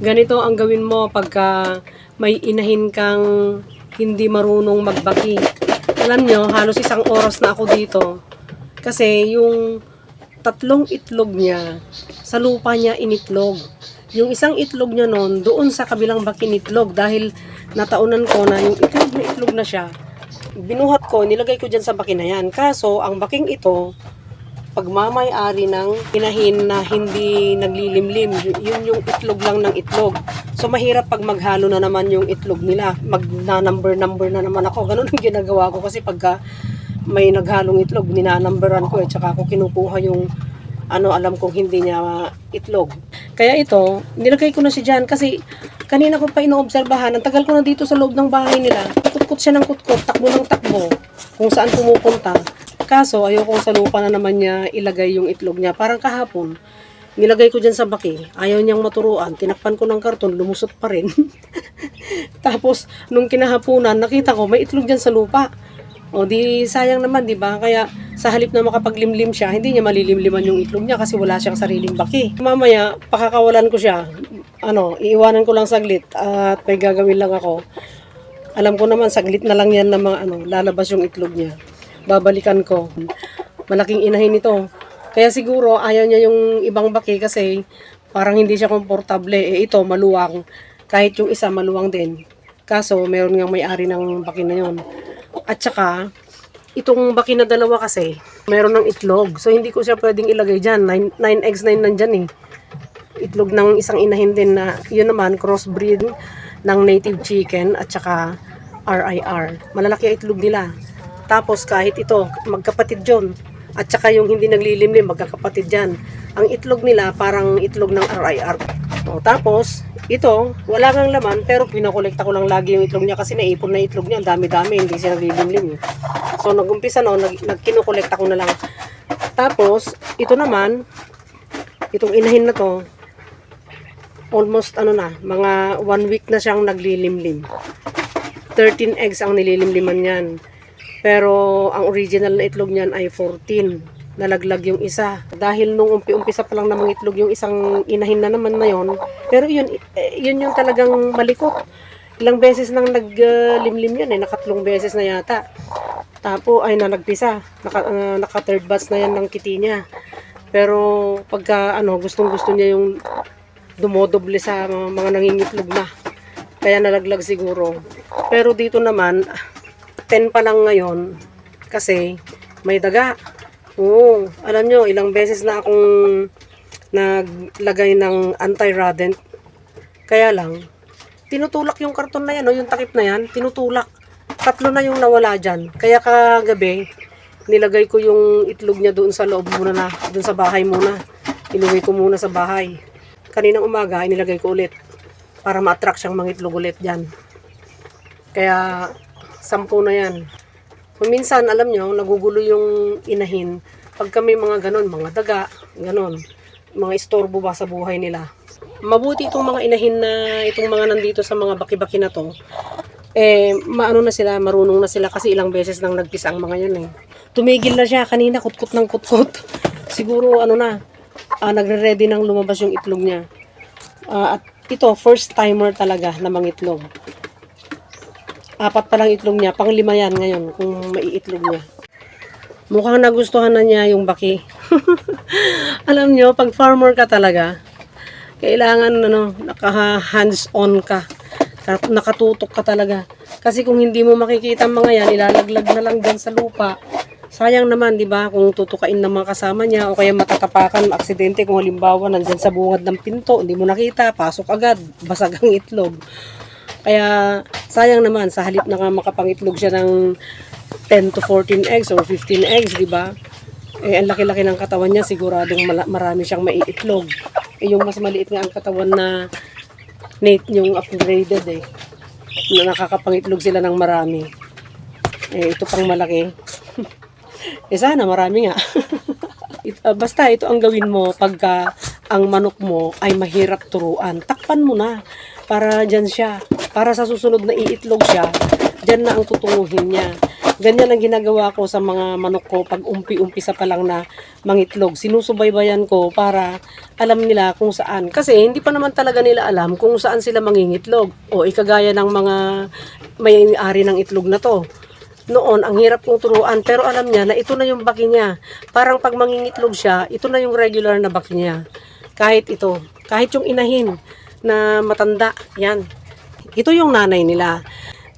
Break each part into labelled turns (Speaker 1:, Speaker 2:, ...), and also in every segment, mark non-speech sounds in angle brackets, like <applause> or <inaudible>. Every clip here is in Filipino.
Speaker 1: Ganito ang gawin mo pagka may inahin kang hindi marunong magbaki. Alam nyo, halos isang oras na ako dito. Kasi yung tatlong itlog niya, sa lupa niya initlog. Yung isang itlog niya noon, doon sa kabilang baki itlog dahil nataunan ko na yung itlog na itlog na siya. Binuhat ko, nilagay ko dyan sa baki na yan. Kaso, ang baking ito, pagmamay-ari ng inahin na hindi naglilimlim. Yun yung itlog lang ng itlog. So, mahirap pag maghalo na naman yung itlog nila. Mag-number-number na naman ako. Ganun ang ginagawa ko kasi pagka may naghalong itlog, ninanumberan ko eh. Tsaka ako kinukuha yung ano, alam kong hindi niya itlog. Kaya ito, nilagay ko na siya dyan kasi kanina ko pa inoobserbahan. Ang tagal ko na dito sa loob ng bahay nila. Kutkot siya ng kutkot, takbo ng takbo kung saan pumupunta. Kaso, ayoko sa lupa na naman niya ilagay yung itlog niya. Parang kahapon, nilagay ko dyan sa baki. Ayaw niyang maturuan. Tinakpan ko ng karton, lumusot pa rin. <laughs> Tapos, nung kinahapunan, nakita ko, may itlog dyan sa lupa. O di sayang naman, di ba? Kaya sa halip na makapaglimlim siya, hindi niya malilimliman yung itlog niya kasi wala siyang sariling baki. Mamaya, pakakawalan ko siya. Ano, iiwanan ko lang saglit at may gagawin lang ako. Alam ko naman, saglit na lang yan na mga ano, lalabas yung itlog niya. Babalikan ko. Malaking inahin ito. Kaya siguro ayaw niya yung ibang baki kasi parang hindi siya komportable. Eh ito, maluwang. Kahit yung isa, maluwang din. Kaso, meron nga may-ari ng baki na yon. At saka, itong baki na dalawa kasi, meron ng itlog. So, hindi ko siya pwedeng ilagay dyan. 9, 9x9 nandyan eh. Itlog ng isang inahin din na, yun naman, crossbreed ng native chicken at saka RIR. Malalaki ang itlog nila. Tapos, kahit ito, magkapatid yon At saka yung hindi naglilimlim, magkakapatid dyan. Ang itlog nila, parang itlog ng RIR. O, tapos, ito, wala kang laman, pero pinakolekta ko lang lagi yung itlog niya kasi naipon na itlog niya. Ang dami-dami, hindi siya naglilimlim. Eh. So, nagumpisa no, nag, nagkinukolekta ko na lang. Tapos, ito naman, itong inahin na to, almost ano na, mga one week na siyang naglilimlim. 13 eggs ang nililimliman niyan. Pero ang original na itlog niyan ay 14. Nalaglag yung isa. Dahil nung umpi-umpisa pa lang namang itlog yung isang inahin na naman na yon. Pero yun, eh, yun yung talagang malikot. Ilang beses nang naglimlim yan eh. Nakatlong beses na yata. Tapo ay nalagpisa. Naka, ah, naka third batch na yan ng kiti niya. Pero pagka ano, gustong gusto niya yung dumodoble sa mga, mga nangingitlog na. Kaya nalaglag siguro. Pero dito naman, 10 pa lang ngayon kasi may daga. Oo, alam nyo, ilang beses na akong naglagay ng anti-rodent. Kaya lang, tinutulak yung karton na yan, o yung takip na yan, tinutulak. Tatlo na yung nawala dyan. Kaya kagabi, nilagay ko yung itlog niya doon sa loob muna na, doon sa bahay muna. Inuwi ko muna sa bahay. Kaninang umaga, inilagay ko ulit para ma-attract siyang mga itlog ulit dyan. Kaya, sampu na yan. Minsan, alam nyo, nagugulo yung inahin. Pagka may mga ganon, mga daga, ganon. Mga istorbo ba sa buhay nila. Mabuti itong mga inahin na, itong mga nandito sa mga baki-baki na to, eh, maano na sila, marunong na sila kasi ilang beses nang nagpisa ang mga yan eh. Tumigil na siya kanina, kutkot ng kutkot. <laughs> Siguro, ano na, ah, nagre-ready nang lumabas yung itlog niya. Ah, at ito, first timer talaga na mangitlog. Apat pa lang itlog niya, pang lima yan ngayon kung maiitlog niya. Mukhang nagustuhan na niya yung baki. <laughs> Alam nyo, pag farmer ka talaga, kailangan ano, naka hands-on ka. Ka- Nakatutok ka talaga. Kasi kung hindi mo makikita mga yan, ilalaglag na lang dyan sa lupa. Sayang naman, di ba, kung tutukain ng mga kasama niya o kaya matatapakan, aksidente kung halimbawa nandyan sa bungad ng pinto, hindi mo nakita, pasok agad, basag ang itlog. Kaya sayang naman sa halip na nga makapangitlog siya ng 10 to 14 eggs or 15 eggs, di ba? Eh, ang laki-laki ng katawan niya, siguradong marami siyang maiitlog. Eh, yung mas maliit nga ang katawan na Nate, yung upgraded eh. Na nakakapangitlog sila ng marami. Eh, ito pang malaki. <laughs> eh, sana marami nga. <laughs> It- ah, basta ito ang gawin mo pagka ang manok mo ay mahirap turuan. Takpan mo na para dyan siya. Para sa susunod na iitlog siya, dyan na ang tutunguhin niya. Ganyan ang ginagawa ko sa mga manok ko pag umpi-umpisa pa lang na mangitlog. Sinusubaybayan ko para alam nila kung saan. Kasi hindi pa naman talaga nila alam kung saan sila mangingitlog. O ikagaya ng mga may-ari ng itlog na to. Noon, ang hirap kong turuan, pero alam niya na ito na yung baki niya. Parang pag mangingitlog siya, ito na yung regular na baki niya. Kahit ito, kahit yung inahin na matanda, yan. Ito yung nanay nila.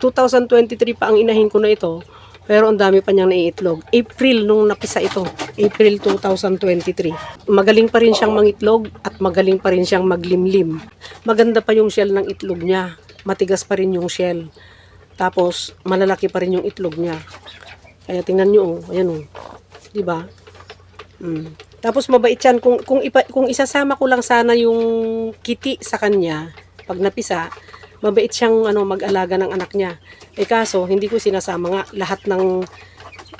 Speaker 1: 2023 pa ang inahin ko na ito, pero ang dami pa niyang naiitlog. April nung napisa ito, April 2023. Magaling pa rin siyang mangitlog at magaling pa rin siyang maglimlim. Maganda pa yung shell ng itlog niya. Matigas pa rin yung shell. Tapos, malalaki pa rin yung itlog niya. Kaya tingnan nyo, oh. Ayan, oh. Di ba? Mm. Tapos, mabait yan. Kung, kung, ipa, kung isasama ko lang sana yung kiti sa kanya, pag napisa, mabait siyang ano, mag-alaga ng anak niya. Eh kaso, hindi ko sinasama nga lahat ng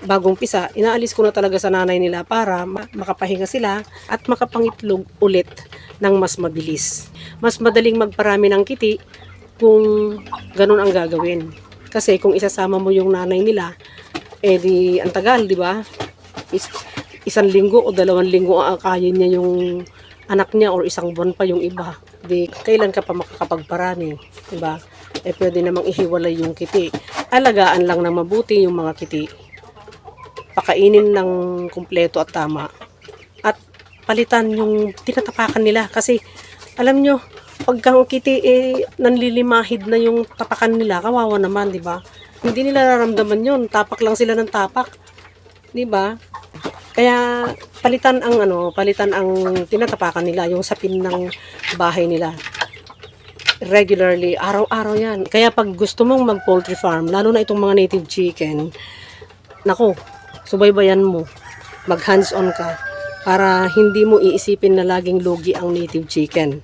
Speaker 1: bagong pisa. Inaalis ko na talaga sa nanay nila para ma- makapahinga sila at makapangitlog ulit ng mas mabilis. Mas madaling magparami ng kiti kung ganun ang gagawin. Kasi kung isasama mo yung nanay nila, eh di ang tagal, di ba? Is, isang linggo o dalawang linggo ang akayin niya yung anak niya or isang buwan pa yung iba. Di, kailan ka pa makakapagparami, di ba? Eh pwede namang ihiwalay yung kiti. Alagaan lang na mabuti yung mga kiti. Pakainin ng kumpleto at tama. At palitan yung tinatapakan nila kasi alam nyo, pagka ang kiti eh nanlilimahid na yung tapakan nila, kawawa naman, di ba? Hindi nila nararamdaman yun. Tapak lang sila ng tapak. Di ba? Kaya palitan ang ano, palitan ang tinatapakan nila, yung sapin ng bahay nila. Regularly, araw-araw yan. Kaya pag gusto mong mag-poultry farm, lalo na itong mga native chicken, nako, subaybayan mo. Mag hands-on ka para hindi mo iisipin na laging lugi ang native chicken.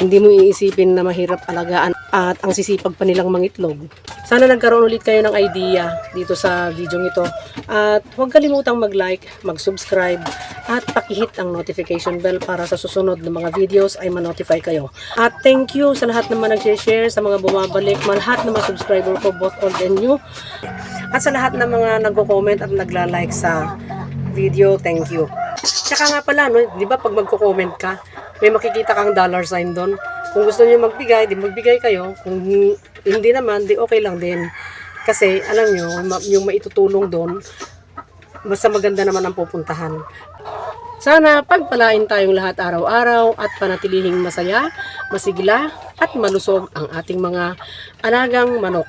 Speaker 1: Hindi mo iisipin na mahirap alagaan at ang sisipag pa nilang mangitlog. Sana nagkaroon ulit kayo ng idea dito sa video ito. At huwag kalimutang mag-like, mag-subscribe, at pakihit ang notification bell para sa susunod na mga videos ay ma-notify kayo. At thank you sa lahat naman nag-share, sa mga bumabalik, mga lahat ng mga subscriber ko, both old and new. At sa lahat ng mga nagko-comment at nagla-like sa video, thank you. Tsaka nga pala, no, di ba pag magko-comment ka, may makikita kang dollar sign doon. Kung gusto niyo magbigay, di magbigay kayo. Kung hindi naman, di okay lang din. Kasi, alam ma- yung maitutulong doon, basta maganda naman ang pupuntahan. Sana pagpalain tayong lahat araw-araw at panatilihing masaya, masigla at malusog ang ating mga alagang manok.